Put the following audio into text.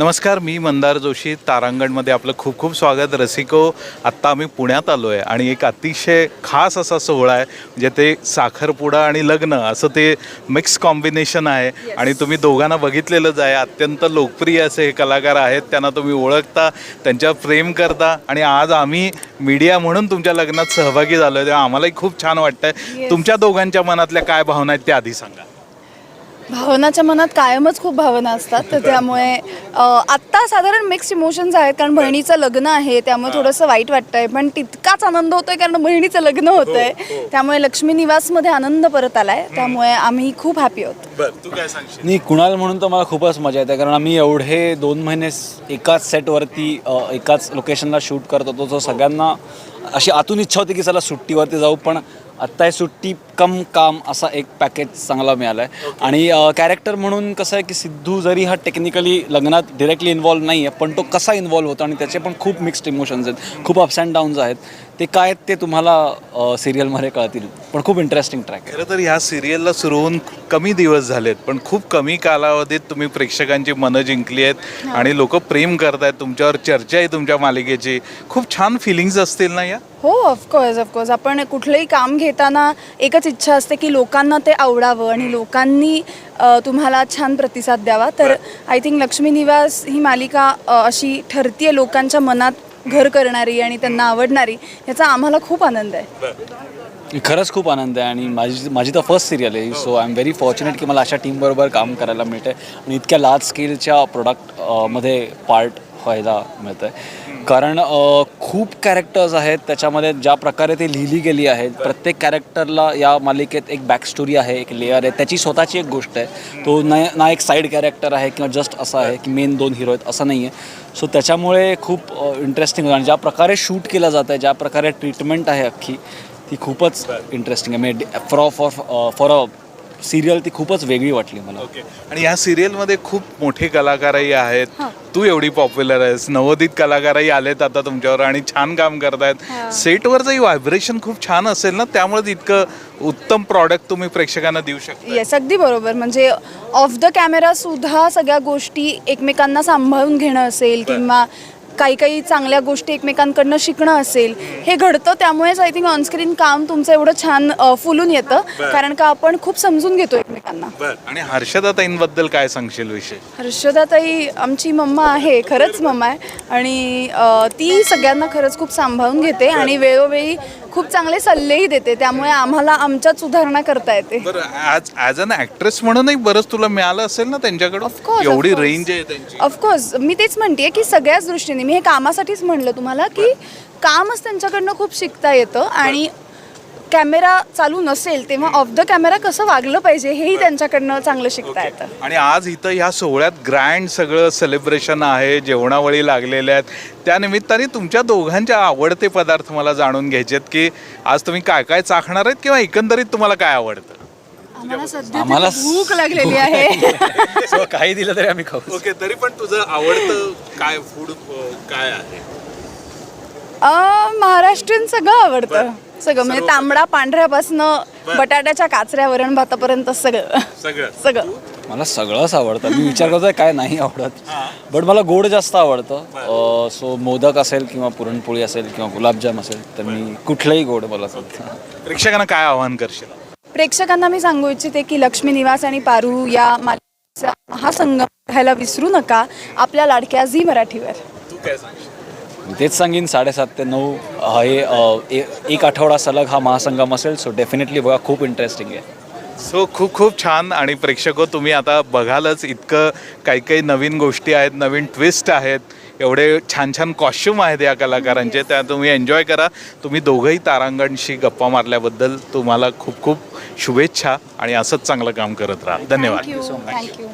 नमस्कार मी मंदार जोशी तारांगणमध्ये आपलं खूप खूप स्वागत. रसिको आत्ता आम्ही पुण्यात आलो आहे आणि एक अतिशय खास असा सोहळा आहे म्हणजे ते साखरपुडा आणि लग्न असं ते मिक्स कॉम्बिनेशन आहे. आणि तुम्ही दोघांना बघितलेलंच आहे अत्यंत लोकप्रिय असे हे कलाकार आहेत त्यांना तुम्ही ओळखता त्यांच्यावर प्रेम करता आणि आज आम्ही मीडिया म्हणून तुमच्या लग्नात सहभागी झालो आहे तेव्हा आम्हालाही खूप छान वाटतंय. Yes. तुमच्या दोघांच्या मनातल्या काय भावना आहेत त्या आधी सांगा. भावनाच्या मनात कायमच खूप भावना असतात. तर त्यामुळे आत्ता साधारण मिक्स इमोशन्स आहेत कारण बहिणीचं लग्न आहे त्यामुळे थोडंसं वाईट वाटतंय. पण तितकाच आनंद होतोय कारण बहिणीचं लग्न होतंय. त्यामुळे लक्ष्मी निवासमध्ये आनंद परत आलाय. त्यामुळे आम्ही खूप हॅपी आहोत. बरं तू काय सांगशील? नाही कुणाल म्हणून तर मला खूपच मजा येते कारण आम्ही एवढे दोन महिने एकाच सेटवरती एकाच लोकेशनला शूट करत होतो जो सगळ्यांना अशी आतून इच्छा होती की चला सुट्टीवरती जाऊ पण आत्ता हे सुट्टी कम काम असा एक पॅकेज चांगला मिळाला आहे आणि कॅरेक्टर म्हणून कसं आहे की सिद्धू जरी हा टेक्निकली लग्नात डिरेक्टली इन्वॉल्व नाही आहे पण तो कसा इन्वॉल्व होतो आणि त्याचे पण खूप मिक्स्ड इमोशन्स आहेत खूप अप्स अँड डाऊन्स आहेत. ते काय आहेत ते तुम्हाला सिरियलमध्ये कळतील. पण खूप इंटरेस्टिंग ट्रॅक आहे. खरं तर ह्या सिरियलला सुरू होऊन कमी दिवस झालेत पण खूप कमी कालावधीत तुम्ही प्रेक्षकांची मनं जिंकली आहेत आणि लोक प्रेम करतायत तुमच्यावर चर्चा आहे तुमच्या मालिकेची. खूप छान फिलिंग्स असतील ना या? हो ऑफकोर्स ऑफकोर्स आपण कुठलंही काम घेताना एकच इच्छा असते की लोकांना ते आवडावं आणि लोकांनी तुम्हाला छान प्रतिसाद द्यावा. तर आय थिंक लक्ष्मी निवास ही मालिका अशी ठरतीये लोकांच्या मनात. घर करणारी आणि त्यांना आवडणारी याचा आम्हाला खूप आनंद आहे. खरंच खूप आनंद आहे आणि माझी माझी तर फर्स्ट सिरियल आहे so I am very fortunate की मला अशा टीमबरोबर काम करायला मिळतं आणि इतक्या लार्ज स्केलच्या प्रोडक्टमध्ये पार्ट व्हायला मिळतं आहे कारण खूप कॅरेक्टर्स आहेत त्याच्यामध्ये ज्या प्रकारे ते लिहिली गेली आहेत प्रत्येक कॅरेक्टरला या मालिकेत एक बॅक स्टोरी आहे एक लेअर आहे. त्याची स्वतःची एक गोष्ट आहे. तो ना ना एक साईड कॅरेक्टर आहे किंवा जस्ट असा आहे की मेन दोन हिरो आहेत असं नाही आहे सो त्याच्यामुळे खूप इंटरेस्टिंग आणि ज्या प्रकारे शूट केलं जातं आहे ज्या प्रकारे ट्रीटमेंट आहे अख्खी ती खूपच इंटरेस्टिंग आहे. म्हणजे for for for a serial ती खूपच वेगळी वाटली मला. ओके. आणि ह्या सिरियलमध्ये खूप मोठे कलाकारही आहेत. हां. तू एवढी पॉप्युलर आहेस. नवोदित कलाकारही आलेत आता तुमच्यावर आणि छान काम करतायत. हां. सेटवरचंही व्हायब्रेशन खूप छान असेल ना त्यामुळे इतकं उत्तम प्रॉडक्ट तुम्ही प्रेक्षकांना देऊ शकता येस अगदी बरोबर. म्हणजे ऑफ द कॅमेरा सुद्धा सगळ्या गोष्टी एकमेकांना सांभाळून घेणं असेल किंवा काही काही चांगल्या गोष्टी एकमेकांकडनं शिकणं असेल हे घडतं. त्यामुळेच आय थिंक ऑनस्क्रीन काम तुमचं एवढं छान अ, फुलून येतं. कारण का आपण खूप समजून घेतो एकमेकांना आणि हर्षदाताईंबद्दल काय सांगशील विषय? हर्षदाताई आमची मम्मा आहे खरंच मम्मा आहे. आणि अ, ती सगळ्यांना खरंच खूप सांभाळून घेते आणि वेळोवेळी खूप चांगले सल्लेही देते. त्यामुळे आम्हाला आमच्यात सुधारणा करता येते. बरं ॲज ॲज अन ॲक्ट्रेस म्हणूनही बरंच तुला मिळालं असेल ना त्यांच्याकडून? Of course, of एवढी course. रेंज आहे त्यांची. ऑफकोर्स मी तेच म्हणते की सगळ्याच दृष्टीने मी हे कामासाठीच म्हणलं तुम्हाला की कामच त्यांच्याकडनं खूप शिकता येतं आणि कॅमेरा चालू नसेल तेव्हा ऑफ द कॅमेरा कसं वागलं पाहिजे हेही त्यांच्याकडनं चांगलं शिकता येतं. आणि आज इथं ह्या सोहळ्यात ग्रँड सगळं सेलिब्रेशन आहे जेवणावळी लागलेल्या आहेत. त्या निमित्ताने तुमच्या दोघांच्या आवडते पदार्थ मला जाणून घ्यायचे आहेत की आज तुम्ही काय काय चाखणार आहेत किंवा एकंदरीत तुम्हाला काय आवडतं? आम्हाला सध्या आम्हाला तरी भूक लागलेली आहे. काही दिलं तरी आम्ही खाऊ. ओके तरी पण तुझं आवडतं काय फूड काय आहे? अं, महाराष्ट्रीयन सगळं आवडतं. सगळं म्हणजे तांबडा पांढऱ्यापासनं बटाट्याच्या काचऱ्या वरण भातापर्यंत सगळं. सगळं. सगळं. मला सगळंच आवडतं. मी विचार करतोय काय नाही आवडत. बट मला गोड जास्त आवडतं. सो मोदक असेल किंवा पुरणपोळी असेल किंवा गुलाबजाम असेल तर मी कुठलंही गोड मला प्रेक्षकांना काय आवाहन करशील? प्रेक्षकांना मी सांगू इच्छिते की लक्ष्मी निवास आणि पारू या मालिकेचा हा संगम बघायला विसरू नका. आपल्या लाडक्या झी मराठीवर. तेच सांगेन साडेसात ते नऊ हा हे एक आठवडा सलग हा महासंगम असेल सो डेफिनेटली बघा खूप इंटरेस्टिंग आहे. सो खूप खूप छान. आणि प्रेक्षक तुम्ही आता बघालच इतकं काही काही नवीन गोष्टी आहेत नवीन ट्विस्ट आहेत. एवढे छान छान कॉस्ट्युम आहेत या कलाकारांचे त्या तुम्ही एन्जॉय करा. तुम्ही दोघंही तारांगणशी गप्पा मारल्याबद्दल तुम्हाला खूप खूप शुभेच्छा. आणि असंच चांगलं काम करत राहा. धन्यवाद. Thank you thank you